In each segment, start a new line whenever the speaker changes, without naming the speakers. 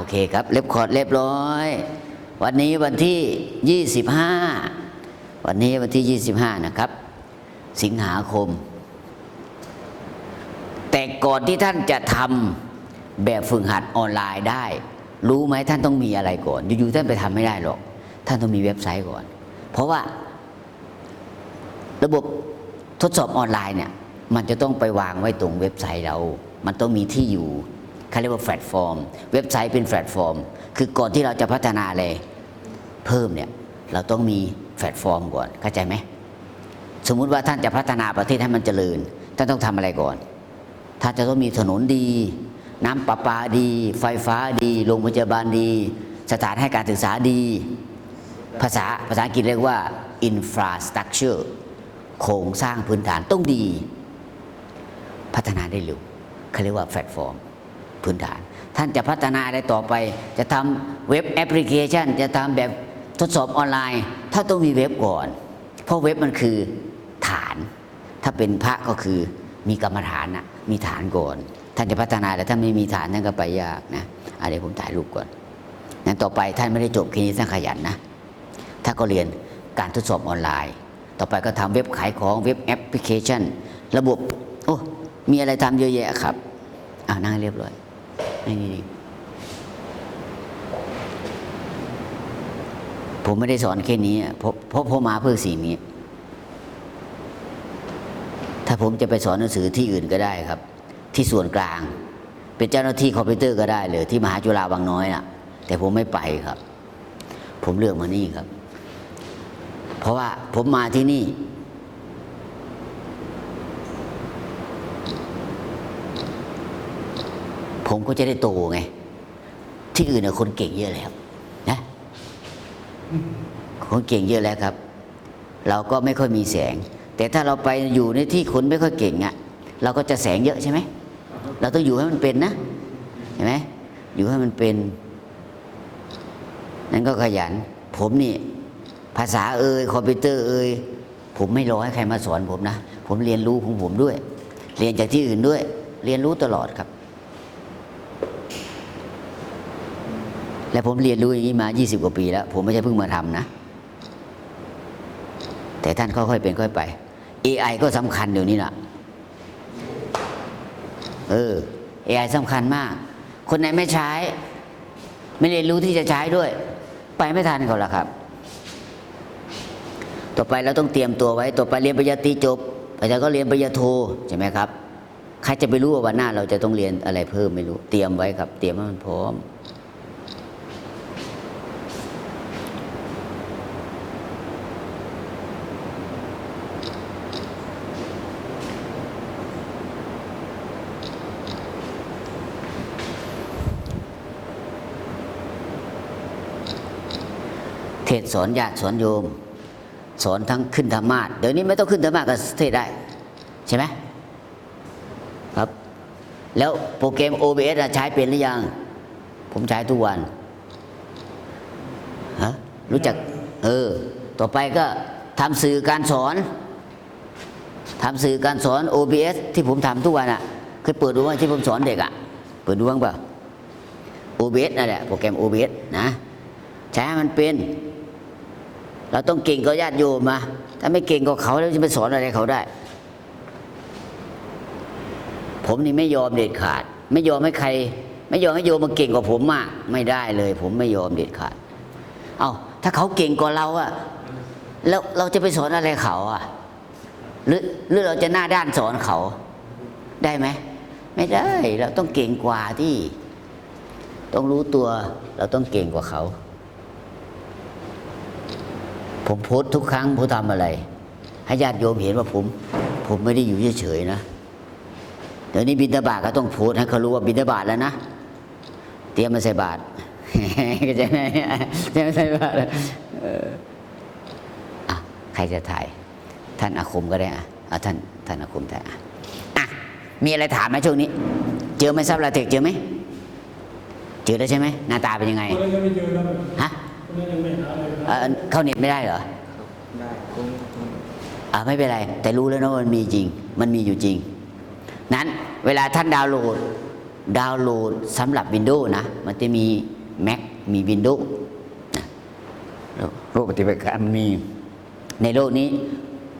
โอเคครับ เล็บคอร์ดเรียบร้อย วันนี้วันที่ 25 วันนี้วันที่ 25 นะครับ สิงหาคม แต่ก่อนที่ท่านจะทำแบบฝึกหัดออนไลน์ได้ รู้ไหมท่านต้องมีอะไรก่อน อยู่ๆท่านไปทำไม่ได้หรอก ท่านต้องมีเว็บไซต์ก่อน เพราะว่าระบบทดสอบออนไลน์เนี่ย มันจะต้องไปวางไว้ตรงเว็บไซต์เรา มันต้องมีที่อยู่ เขาเรียกว่าแพลตฟอร์ม เว็บไซต์เป็นแพลตฟอร์ม คือก่อนที่เราจะพัฒนาอะไรเพิ่มเนี่ยเราต้องมีแพลตฟอร์มก่อนเข้าใจไหมสมมุติว่าท่านจะพัฒนาประเทศให้มันเจริญ ท่านต้องทำอะไรก่อน ท่านจะต้องมีถนนดี น้ำประปาดี ไฟฟ้าดี โรงพยาบาลดี สถานให้การศึกษาดี ภาษาภาษาอังกฤษเรียกว่า infrastructure โครงสร้างพื้นฐานต้องดี พัฒนาได้เร็วเขาเรียกว่าแพลตฟอร์ม พื้นฐาน ท่านจะพัฒนาอะไรต่อไป จะทำเว็บแอปพลิเคชัน จะทำแบบทดสอบออนไลน์ ถ้าต้องมีเว็บก่อน เพราะเว็บมันคือฐาน ถ้าเป็นพระก็คือมีกรรมฐานนะมีฐานก่อน ท่านจะพัฒนาแต่ถ้าไม่มีฐานท่านก็ไปยากนะอะเดี๋ยวผมถ่ายรูปก่อนนั้นต่อไปท่านไม่ได้จบแค่นี้ท่านขยันนะถ้าก็เรียนการทดสอบออนไลน์ ต่อไปก็ทำเว็บขายของเว็บแอปพลิเคชัน ระบบ โอ้ มีอะไรทำเยอะแยะครับอ่านั่งให้เรียบร้อย นี่นี่นี่ผมไม่ได้สอนแค่นี้เพราะพราะผมมาเพื่อสิ่งนี้ ถ้าผมจะไปสอนหนังสือที่อื่นก็ได้ครับ ที่ส่วนกลาง เป็นเจ้าหน้าที่คอมพิวเตอร์ก็ได้เลยที่มหาจุฬาบางน้อยน่ะ แต่ผมไม่ไปครับ ผมเลือกมานี่ครับ เพราะว่าผมมาที่นี่ ผมก็จะได้โตไง ที่อื่นน่ะคนเก่งเยอะแล้วนะคนเก่งเยอะแล้วครับ เราก็ไม่ค่อยมีแสง แต่ถ้าเราไปอยู่ในที่คนไม่ค่อยเก่งอะ่ะ เราก็จะแสงเยอะใช่ไหมเราต้องอยู่ให้มันเป็นนะเห็นไหมอยู่ให้มันเป็นนั่นก็ขยัน ผมนี่ ภาษาเอ่ยคอมพิวเตอร์เอ่ยผมไม่รอให้ใครมาสอนผมนะ ผมเรียนรู้ของผมด้วย เรียนจากที่อื่นด้วย เรียนรู้ตลอดครับ และผมเรียนรู้อย่างนี้มา 20 กว่าปีแล้ว ผมไม่ใช่เพิ่งมาทำนะ แต่ท่านค่อยๆเป็นค่อยไป AI ก็สำคัญเดี๋ยวนี้นะเออ AI สำคัญมาก คนไหนไม่ใช้ ไม่เรียนรู้ที่จะใช้ด้วย ไปไม่ทันเขาละครับ ต่อไปเราต้องเตรียมตัวไว้ ต่อไปเรียนปริญญาตรีจบอาจารย์ก็เรียนปริญญาโทใช่ไหมครับ ใครจะไปรู้ว่าวันหน้าเราจะต้องเรียนอะไรเพิ่มไม่รู้ เตรียมไว้ครับ เตรียมให้มันพร้อม เทศสอนญาติสอนโยม สอนทั้งขึ้นธรรมาสเดี๋ยวนี้ไม่ต้องขึ้นธรรมาสก็เทศได้ ใช่ไหมครับ แล้วโปรแกรม OBS ใช้เป็นหรือยัง ผมใช้ทุกวันฮะรู้จัก เออ ต่อไปก็ทำสื่อการสอนทำสื่อการสอน OBS ที่ผมทำทุกวันอะเคยเปิดดูว่าที่ผมสอนเด็กอะเปิดดูบ้างเปล่า OBS นั่นแหละโปรแกรม OBS นะใช้มันเป็น เราต้องเก่งก็ญาติโยมมาถ้าไม่เก่งก็เขาแล้วจะไปสอนอะไรเขาได้ ผมนี่ไม่ยอมเด็ดขาด ไม่ยอมให้ใคร ไม่ยอมให้โยมมาเก่งกว่าผมมาก ไม่ได้เลย ผมไม่ยอมเด็ดขาด เอาถ้าเขาเก่งกว่าเราอะแล้วเราจะไปสอนอะไรเขาอะหรือหรือเราจะหน้าด้านสอนเขา ได้ไหมไม่ได้ เราต้องเก่งกว่าที่ ต้องรู้ตัว เราต้องเก่งกว่าเขา ผมโพสต์ทุกครั้งผมทำอะไร ให้ญาติโยมเห็นว่าผม ผมไม่ได้อยู่เฉยๆนะเดี๋ยวนี้บิณฑบาตก็ต้องโพสต์ให้เขารู้ว่าบิณฑบาตแล้วนะเตรียมมาใส่บาตรก็จะได้เตรียมมาใส่บาตรเอออะใครจะถ่าย ท่านอาคมก็ได้อะเอาท่านท่านอาคมถ่ายอะอะมีอะไรถามไหมช่วงนี้ เจอไหมซับลาเทคเจอไหมเจอแล้วใช่ไหมหน้าตาเป็นยังไง
คนนั้นยังไม่เจอครับ
ฮะ
คนนั้นยังไม่หาเลยครับ
เอ่อเข้าเน็ตไม่ได้เหรอ
ได้คงคง
อ่าไม่เป็นไร แต่รู้แล้วนะว่ามันมีจริง มันมีอยู่จริง นั้นเวลาท่านดาวน์โหลด ดาวน์โหลดสำหรับ Windows นะ มันจะมี Mac มี Windows นะโลกปฏิบัติการมันมีในโลกนี้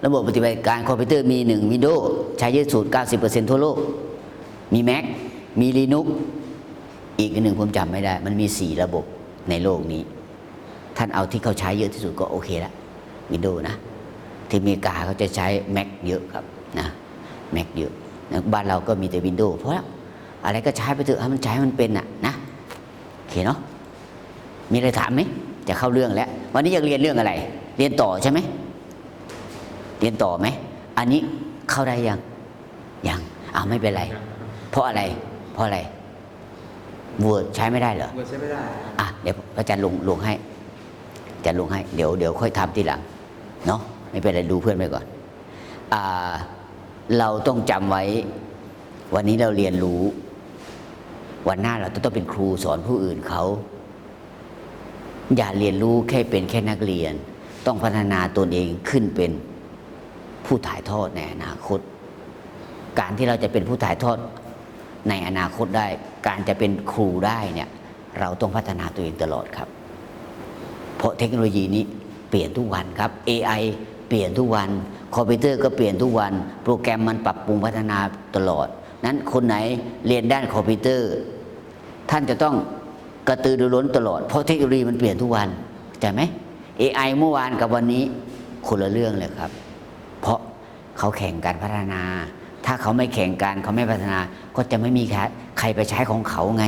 ระบบปฏิบัติการคอมพิวเตอร์มี1 Windows ใช้เยอะสุด90%ทั่วโลก มี Mac มี Linux อีกอันหนึ่งผมจำไม่ได้ มันมี 4 ระบบในโลกนี้ ท่านเอาที่เขาใช้เยอะที่สุดก็โอเคละวินโดว์นะ ที่อเมริกาเขาจะใช้ Mac เยอะครับนะ Mac เยอะนะบ้านเราก็มีแต่วินโดว์เพราะอะไรก็ใช้ไปเถอะให้มันใช้ให้มันเป็นอะนะโอเคเนาะมีอะไรถามไหมจะเข้าเรื่องแล้ว วันนี้อยากเรียนเรื่องอะไร เรียนต่อใช่ไหมเรียนต่อไหม อันนี้เข้าได้ยัง ยังอ้าวไม่เป็นไร เพราะอะไร เพราะอะไร Word ใช้ไม่ได้เหรอ
เวิร์ดใช้ไม่ได้
อะ เดี๋ยวอาจารย์ลงลงให้อา จารย์ลงให้เดี๋ยวเดี๋ยวค่อยทำทีหลังเนาะไม่เป็นไรดูเพื่อนไปก่อนอเราต้องจำไว้ วันนี้เราเรียนรู้ วันหน้าเราต้องเป็นครูสอนผู้อื่นเขาอย่าเรียนรู้แค่เป็นแค่นักเรียน ต้องพัฒนาตนเองขึ้นเป็นผู้ถ่ายทอดในอนาคต การที่เราจะเป็นผู้ถ่ายทอดในอนาคตได้ การจะเป็นครูได้เนี่ย เราต้องพัฒนาตัวเองตลอดครับ เพราะเทคโนโลยีนี้เปลี่ยนทุกวันครับ AI เปลี่ยนทุกวัน คอมพิวเตอร์ก็เปลี่ยนทุกวัน โปรแกรมมันปรับปรุงพัฒนาตลอด นั้นคนไหนเรียนด้านคอมพิวเตอร์ ท่านจะต้องกระตือรือร้นตลอด เพราะเทคโนโลยีมันเปลี่ยนทุกวันใช่ไหม AI เมื่อวานกับวันนี้คนละเรื่องเลยครับ เพราะเขาแข่งการพัฒนา ถ้าเขาไม่แข่งกันเขาไม่พัฒนา ก็จะไม่มีใครใครไปใช้ของเขาไง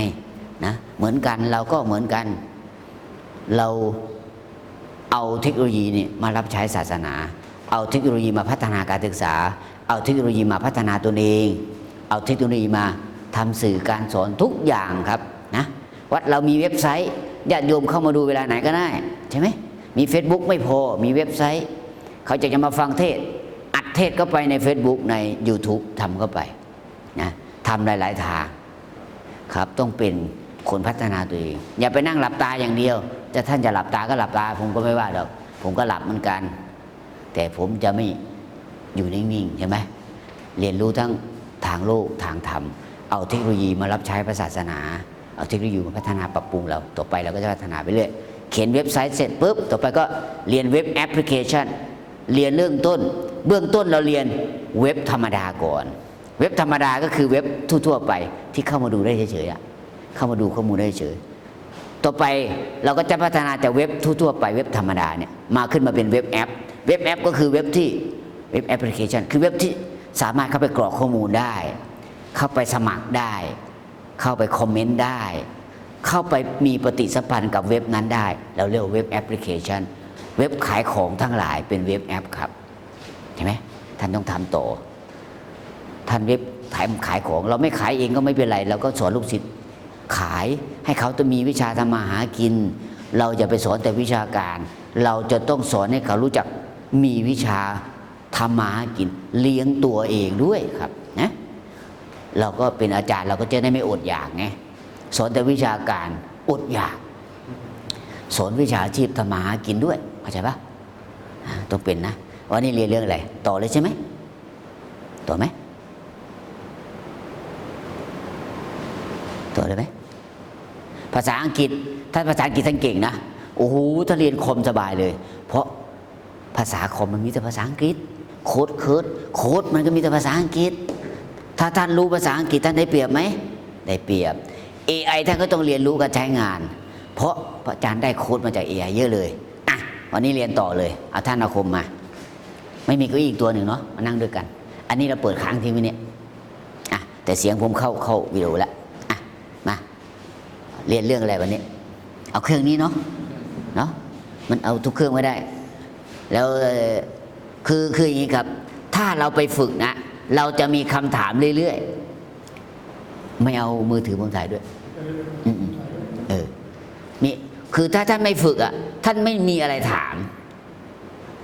นะ เหมือนกันเราก็เหมือนกัน เรา เอาเทคโนโลยีนี่มารับใช้ศาสนา เอาเทคโนโลยีมาพัฒนาการศึกษา เอาเทคโนโลยีมาพัฒนาตนเอง เอาเทคโนโลยีมาทำสื่อการสอนทุกอย่างครับนะวัดเรามีเว็บไซต์ญาติโยมเข้ามาดูเวลาไหนก็ได้ใช่ไหมมี Facebook ไม่พอมีเว็บไซต์ เขาจะจะมาฟังเทศ อัดเทศเข้าไปใน Facebook ใน YouTube ทำเข้าไปนะทำหลาย ๆ ทางครับต้องเป็น คนพัฒนาตัวเอง อย่าไปนั่งหลับตาอย่างเดียวจะท่านจะหลับตาก็หลับตา ผมก็ไม่ว่าหรอกผมก็หลับเหมือนกัน แต่ผมจะไม่อยู่นิ่งๆใช่ไหมเรียนรู้ทั้งทางโลกทางธรรม เอาเทคโนโลยีมารับใช้พระศาสนา เอาเทคโนโลยีมาพัฒนาปรับปรุงเรา ต่อไปเราก็จะพัฒนาไปเรื่อย เขียนเว็บไซต์เสร็จปุ๊บ ต่อไปก็เรียนเว็บแอปพลิเคชัน เรียนเรื่องต้น เบื้องต้นเราเรียนเว็บธรรมดาก่อน เว็บธรรมดาก็คือเว็บทั่วๆไปที่เข้ามาดูได้เฉยๆอะ เข้ามาดูข้อมูลได้เฉย ต่อไปเราก็จะพัฒนาจากเว็บทั่วๆไปเว็บธรรมดาเนี่ยมาขึ้นมาเป็นเว็บแอป เว็บแอปก็คือเว็บที่เว็บแอปพลิเคชัน คือเว็บที่สามารถเข้าไปกรอกข้อมูลได้ เข้าไปสมัครได้ เข้าไปคอมเมนต์ได้ เข้าไปมีปฏิสัมพันธ์กับเว็บนั้นได้ เราเรียกว่าเว็บแอปพลิเคชัน เว็บขายของทั้งหลายเป็นเว็บแอปครับเห็นไหมท่านต้องทำต่อท่านเว็บขายขายของ เราไม่ขายเองก็ไม่เป็นไรเราก็สอนลูกศิษย์ ขาย ให้เขาจะมีวิชาทำมาหากิน เราจะไปสอนแต่วิชาการ เราจะต้องสอนให้เขารู้จักมีวิชาทำมาหากิน เลี้ยงตัวเองด้วยครับนะเราก็เป็นอาจารย์เราก็จะได้ไม่อดอยากไงสอนแต่วิชาการอดอยาก สอนวิชาชีพทำมาหากินด้วยเข้าใจปะอ่าต้องเป็นนะวันนี้เรียนเรื่องอะไรต่อเลยใช่ไหมต่อไหมตัวได้ไหม ภาษาอังกฤษถ้าภาษาอังกฤษท่านเก่งนะโอ้โหถ้าเรียนคอมสบายเลย เพราะภาษาคอมมันมีแต่ภาษาอังกฤษ โค้ดเคิร์ดโค้ดมันก็มีแต่ภาษาอังกฤษ ถ้าท่านรู้ภาษาอังกฤษท่านได้เปรียบไหมได้เปรียบ AI ท่านก็ต้องเรียนรู้การใช้งาน เพราะอาจารย์ได้โค้ดมาจาก AI เยอะเลยอะวันนี้เรียนต่อเลยเอาท่านอาคมมา ไม่มีเก้าอี้อีกตัวหนึ่งเนาะมานั่งด้วยกัน อันนี้เราเปิดค้างทิ้งไว้เนี่ยอะแต่เสียงผมเข้าเข้าวิดีโอแล้ว เรียนเรื่องอะไรวันนี้ เอาเครื่องนี้เนาะเนาะมันเอาทุกเครื่องไม่ได้ แล้วคือคืออย่างนี้ครับ ถ้าเราไปฝึกนะเราจะมีคำถามเรื่อยๆ ไม่เอามือถือผมถ่ายด้วยเออนี่คือถ้าท่านไม่ฝึกอะ ท่านไม่มีอะไรถาม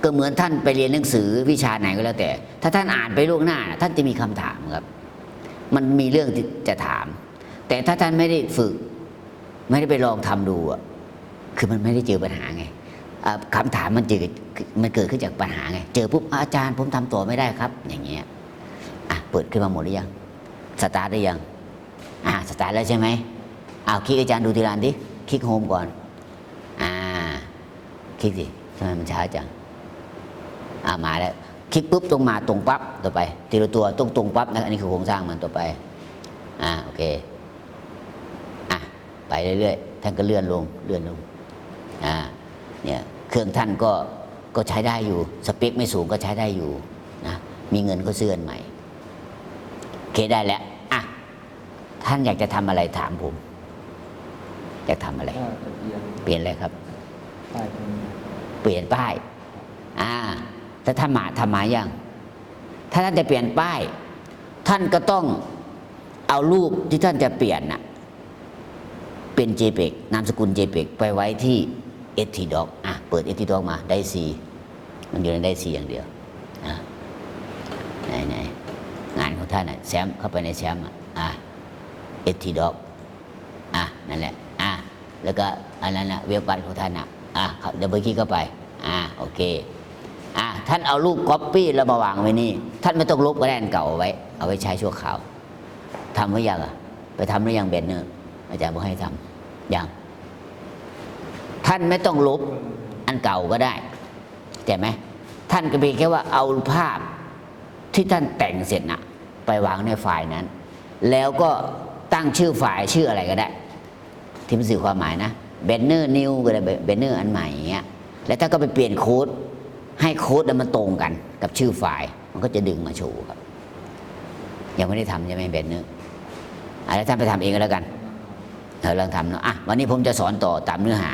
ก็เหมือนท่านไปเรียนหนังสือวิชาไหนก็แล้วแต่ ถ้าท่านอ่านไปล่วงหน้าน่ะท่านจะมีคำถามครับ มันมีเรื่องที่จะถาม แต่ถ้าท่านไม่ได้ฝึก ไม่ได้ไปลองทำดูอะคือมันไม่ได้เจอปัญหาไงอะคำถามมันเจอมันเกิดขึ้นจากปัญหาไง เจอปุ๊บอาจารย์ผมทำต่อไม่ได้ครับ อย่างเงี้ยอะเปิดขึ้นมาหมดหรือยังสตาร์ทได้ยังอ่าสตาร์ทแล้วใช่ไหมเอาคลิกอาจารย์ดูทีละนดิคลิกโฮมก่อนอ่าคลิกสิทำไมมันช้าจังอ่ามาแล้วคลิกปุ๊บตรงมาตรงปั๊บต่อไป ทีละตัวตรงตรงปั๊บนะอันนี้คือโครงสร้างมันต่อไปอ่าโอเค เรื่อยๆท่านก็เลื่อนลงเลื่อนลงอ่าเนี่ยเครื่องท่านก็ก็ใช้ได้อยู่ สเปคไม่สูงก็ใช้ได้อยู่นะมีเงินก็ซื้ออันใหม่โอเคได้แล้วอะท่านอยากจะทำอะไรถามผมอยากทำอะไร
ก็จะเอียง
เปลี่ยนอะไรครับ
ใต้ตรงนี้
เปลี่ยนป้ายอ่าถ้าท่านมาทำมายังถ้าท่านจะเปลี่ยนป้าย ท่านก็ต้องเอารูปที่ท่านจะเปลี่ยนน่ะ เป็น JPEG นามสกุล JPEG ไปไว้ที่ htdoc อะเปิด htdoc มาได้ C มันอยู่ในได้ C อย่างเดียวอะไหนไหนงานของท่านน่ะแซมเข้าไปในแซมอะอะ htdoc อะนั่นแหละอะแล้วก็อันนั้นนะเว็บบัตรของท่านนะอะเดี๋ยวเบอร์คีเข้าไปอะโอเคอะท่านเอารูปก๊อปปี้แล้วมาวางไว้นี่ ท่านไม่ต้องลบก็ได้อันเก่าเอาไว้ เอาไว้ใช้ชั่วคราวทำไว้ยังอะไปทำหรือยังเบนเนอร์อาจารย์บอกให้ทำ อยังท่านไม่ต้องลบอันเก่าก็ได้แต่ไหมท่านก็เพียงแค่ว่าเอาภาพที่ท่านแต่งเสร็จนะไปวางในไฟล์นั้น แล้วก็ตั้งชื่อไฟล์ชื่ออะไรก็ได้ ที่มันสื่อความหมายนะเบนเนอร์นิวก็ได้เบนเนอร์อันใหม่อย่างเงี้ยแล้วถ้าก็ไปเปลี่ยนโค้ดให้โค้ดมันตรงกันกับชื่อไฟล์มันก็จะดึงมาโชว์ครับ ยังไม่ได้ทำใช่ไหมเบนเนอร์อะไรท่านไปทำเองก็แล้วกัน เราลองทำเนาะอะวันนี้ผมจะสอนต่อตามเนื้อหา